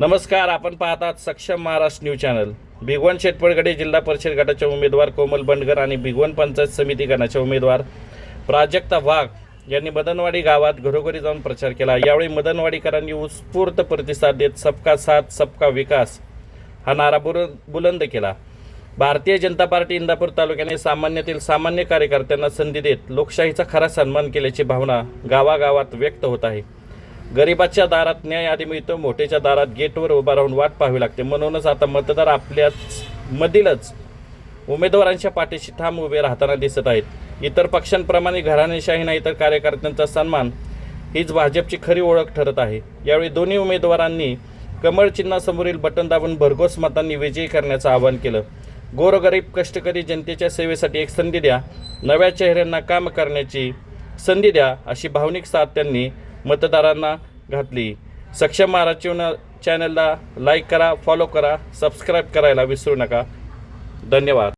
नमस्कार आपण पाहतात सक्षम महाराष्ट्र न्यूज चॅनल. भिगवण शेटपडगडे जिल्हा परिषद गटाचे उमेदवार कोमल बंडगर आणि भिगवण पंचायत समिती गणाचे उमेदवार प्राजक्ता वाघ यांनी मदनवाडी गावात घरोघरी जाऊन प्रचार केला. यावेळी मदनवाडीकरांनी उत्स्फूर्त प्रतिसाद देत सबका साथ सबका विकास हा नारा बुर बुलंद केला. भारतीय जनता पार्टी इंदापूर तालुक्याने सामान्यातील सामान्य कार्यकर्त्यांना संधी देत लोकशाहीचा खरा सन्मान केल्याची भावना गावागावात व्यक्त होत आहे. गरिबाच्या दारात न्याय आधी मिळतो मोठेच्या दारात गेटवर उभा राहून वाट पाहावी लागते. म्हणूनच आता मतदार आपल्याच मधीलच उमेदवारांच्या पाठीशी ठाम उभे राहताना दिसत आहेत. इतर पक्षांप्रमाणे घराणेशाही नाही तर कार्यकर्त्यांचा सन्मान हीच भाजपची खरी ओळख ठरत आहे. यावेळी दोन्ही उमेदवारांनी कमळ चिन्हासमोरील बटन दाबून भरघोस मतांनी विजयी करण्याचं आवाहन केलं. गोरगरीब कष्टकरी जनतेच्या सेवेसाठी एक संधी द्या. नव्या चेहऱ्यांना काम करण्याची संधी द्या अशी भावनिक साथ त्यांनी मतदारांना घातली. सक्षम महाराष्ट्र चॅनलला लाईक करा फॉलो करा सबस्क्राईब करायला विसरू नका. धन्यवाद.